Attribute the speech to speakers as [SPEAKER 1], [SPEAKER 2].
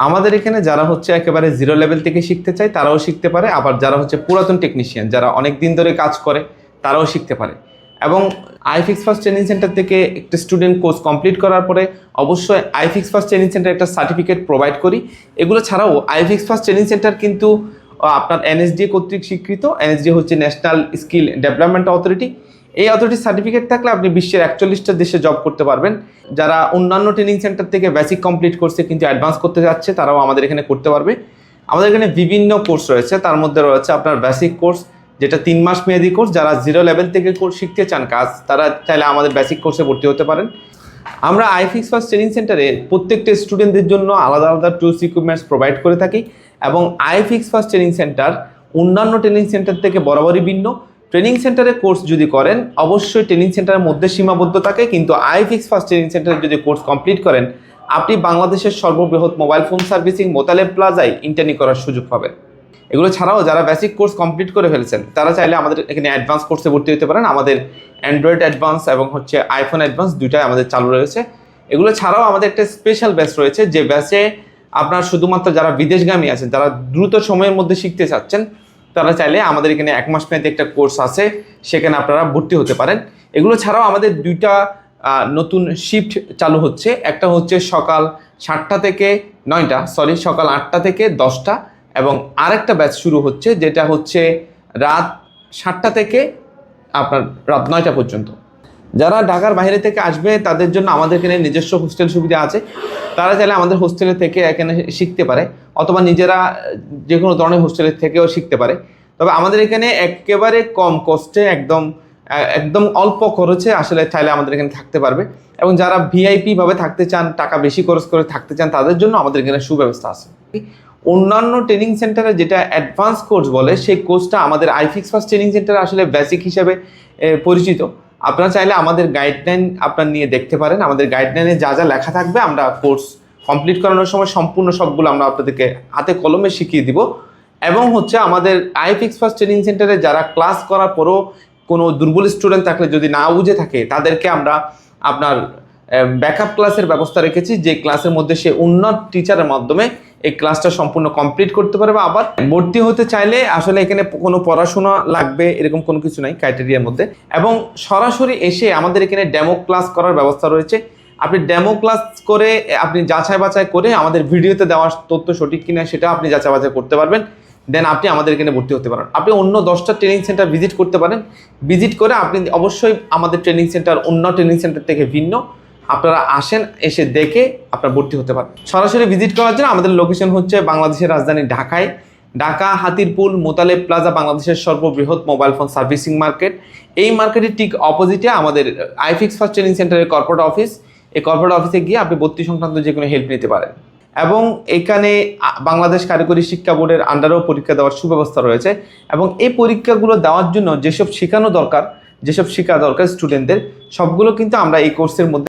[SPEAKER 1] আমাদের এখানে যারা হচ্ছে একেবারে জিরো লেভেল থেকে শিখতে চায়, তারাও শিখতে পারে। আবার যারা হচ্ছে পুরাতন টেকনিশিয়ান যারা অনেক দিন ধরে কাজ করে, তারাও শিখতে পারে। এবং আইফিক্স ফার্স্ট ট্রেনিং সেন্টার থেকে একটা স্টুডেন্ট কোর্স কমপ্লিট করার পরে অবশ্যই আইফিক্স ফার্স্ট ট্রেনিং সেন্টার একটা সার্টিফিকেট প্রোভাইড করি। এগুলো ছাড়াও আইফিক্স ফার্স্ট ট্রেনিং সেন্টার কিন্তু আপনার এনএসডি কর্তৃক স্বীকৃত। এনএসডি হচ্ছে ন্যাশনাল স্কিল ডেভেলপমেন্ট অথরিটি এই অথরিটির সার্টিফিকেট থাকলে আপনি বিশ্বের একচল্লিশটা দেশে জব করতে পারবেন। যারা অন্যান্য ট্রেনিং সেন্টার থেকে বেসিক কমপ্লিট করছে কিন্তু অ্যাডভান্স করতে যাচ্ছে, তারাও আমাদের এখানে করতে পারবে। আমাদের এখানে বিভিন্ন কোর্স রয়েছে, তার মধ্যে রয়েছে আপনার বেসিক কোর্স যেটা তিন মাস মেয়াদি কোর্স যারা জিরো লেভেল থেকে কোর্স শিখতে চান কাজ, তারা চাইলে আমাদের বেসিক কোর্সে ভর্তি হতে পারেন। আমরা আইফিক্স ফার্স্ট ট্রেনিং সেন্টারে প্রত্যেকটা স্টুডেন্টদের জন্য আলাদা আলাদা টুলস ইকুইপমেন্টস প্রোভাইড করে থাকি এবং আইফিক্স ফার্স্ট ট্রেনিং সেন্টার অন্যান্য ট্রেনিং সেন্টার থেকে বরাবরই ভিন্ন। ট্রেনিং সেন্টারে কোর্স যদি করেন, অবশ্যই ট্রেনিং সেন্টারের মধ্যে সীমাবদ্ধ থাকে, কিন্তু আইফিক্স ফার্স্ট ট্রেনিং সেন্টারে যদি কোর্স কমপ্লিট করেন, আপনি বাংলাদেশের সর্ববৃহৎ মোবাইল ফোন সার্ভিসিং মোতালেব প্লাজায় ইন্টারনি করার সুযোগ পাবেন। এগুলো ছাড়াও যারা বেসিক কোর্স কমপ্লিট করে ফেলেছেন, তারা চাইলে আমাদের এখানে অ্যাডভান্স কোর্সে ভর্তি হতে পারেন। আমাদের অ্যান্ড্রয়েড অ্যাডভান্স এবং হচ্ছে আইফোন অ্যাডভান্স দুইটাই আমাদের চালু রয়েছে। এগুলো ছাড়াও আমাদের একটা স্পেশাল ব্যাচ রয়েছে, যে ব্যাচে আপনার শুধুমাত্র যারা বিদেশগামী আছেন, যারা দ্রুত সময়ের মধ্যে শিখতে চাচ্ছেন তারা চাইলে আমাদের এখানে এক মাস মেয়াদী একটা কোর্স আছে, সেখানে আপনারা ভর্তি হতে পারেন। এগুলো ছাড়াও আমাদের দুইটা নতুন শিফট চালু হচ্ছে। একটা হচ্ছে সকাল সাতটা থেকে নয়টা, সরি, সকাল আটটা থেকে দশটা এবং আরেকটা ব্যাচ শুরু হচ্ছে, যেটা হচ্ছে রাত সাতটা থেকে আপনার রাত নয়টা পর্যন্ত। যারা ঢাকার বাইরে থেকে আসবে, তাদের জন্য আমাদের এখানে নিজস্ব হোস্টেল সুবিধা আছে। তারা চাইলে আমাদের হোস্টেলে থেকে এখানে শিখতে পারে, অথবা নিজেরা যে কোনো ধরনের হোস্টেলের থেকেও শিখতে পারে। তবে আমাদের এখানে একেবারে কম কস্টে একদম একদম অল্প খরচে আসলে চাইলে আমাদের এখানে থাকতে পারবে। এবং যারা ভিআইপি ভাবে থাকতে চান, টাকা বেশি খরচ করে থাকতে চান, তাদের জন্য আমাদের এখানে সুব্যবস্থা আছে। অন্যান্য ট্রেনিং সেন্টারে যেটা অ্যাডভান্স কোর্স বলে, সেই কোর্সটা আমাদের আইফিক্স ফার্স্ট ট্রেনিং সেন্টার আসলে বেসিক হিসাবে পরিচিত। আপনারা চাইলে আমাদের গাইডলাইন আপনার নিয়ে দেখতে পারেন। আমাদের গাইডলাইনে যা যা লেখা থাকবে আমরা কোর্স কমপ্লিট করানোর সময় সম্পূর্ণ সবগুলো আমরা আপনাদেরকে হাতে কলমে শিখিয়ে দিব। এবং হচ্ছে আমাদের আইফিক্স ফার্স্ট ট্রেনিং সেন্টারে যারা ক্লাস করার পরও কোনো দুর্বল স্টুডেন্ট থাকলে যদি না বুঝে থাকে, তাদেরকে আমরা আপনার ব্যাকআপ ক্লাসের ব্যবস্থা রেখেছি। যে ক্লাসের মধ্যে সে উন্নত টিচারের মাধ্যমে এই ক্লাসটা সম্পূর্ণ কমপ্লিট করতে পারবে। আবার ভর্তি হতে চাইলে আসলে এখানে কোনো পড়াশোনা লাগবে এরকম কোনো কিছু নাই ক্রাইটেরিয়ার মধ্যে। এবং সরাসরি এসে আমাদের এখানে ডেমো ক্লাস করার ব্যবস্থা রয়েছে। আপনি ডেমো ক্লাস করে, আপনি যাচাই বাছাই করে আমাদের ভিডিওতে দেওয়া তথ্য সঠিক কিনা সেটা আপনি যাচাই বাছাই করতে পারবেন। দেন আপনি আমাদের এখানে ভর্তি হতে পারেন। আপনি অন্য দশটা ট্রেনিং সেন্টার ভিজিট করতে পারেন। ভিজিট করে আপনি অবশ্যই আমাদের ট্রেনিং সেন্টার অন্য ট্রেনিং সেন্টার থেকে ভিন্ন আপনারা আসেন, এসে দেখে আপনারা ভর্তি হতে পারেন সরাসরি ভিজিট করার জন্য আমাদের লোকেশন হচ্ছে বাংলাদেশের রাজধানী ঢাকায়। ঢাকা, হাতিরপুল মোতালেব প্লাজা, বাংলাদেশের সর্ববৃহৎ মোবাইল ফোন সার্ভিসিং মার্কেট এই মার্কেটের ঠিক অপোজিটে আমাদের আইফিক্স ফার্স্ট ট্রেনিং সেন্টারের কর্পোরেট অফিস এই কর্পোরেট অফিসে গিয়ে আপনি ভর্তি সংক্রান্ত যে কোনো হেল্প নিতে পারেন। এবং এখানে বাংলাদেশ কারিগরি শিক্ষা বোর্ডের আন্ডারেও পরীক্ষা দেওয়ার সুব্যবস্থা রয়েছে। এবং এই পরীক্ষাগুলো দেওয়ার জন্য যেসব শেখানো দরকার, যেসব শেখা দরকার স্টুডেন্টদের সবগুলো কিন্তু আমরা এই কোর্সের মধ্যে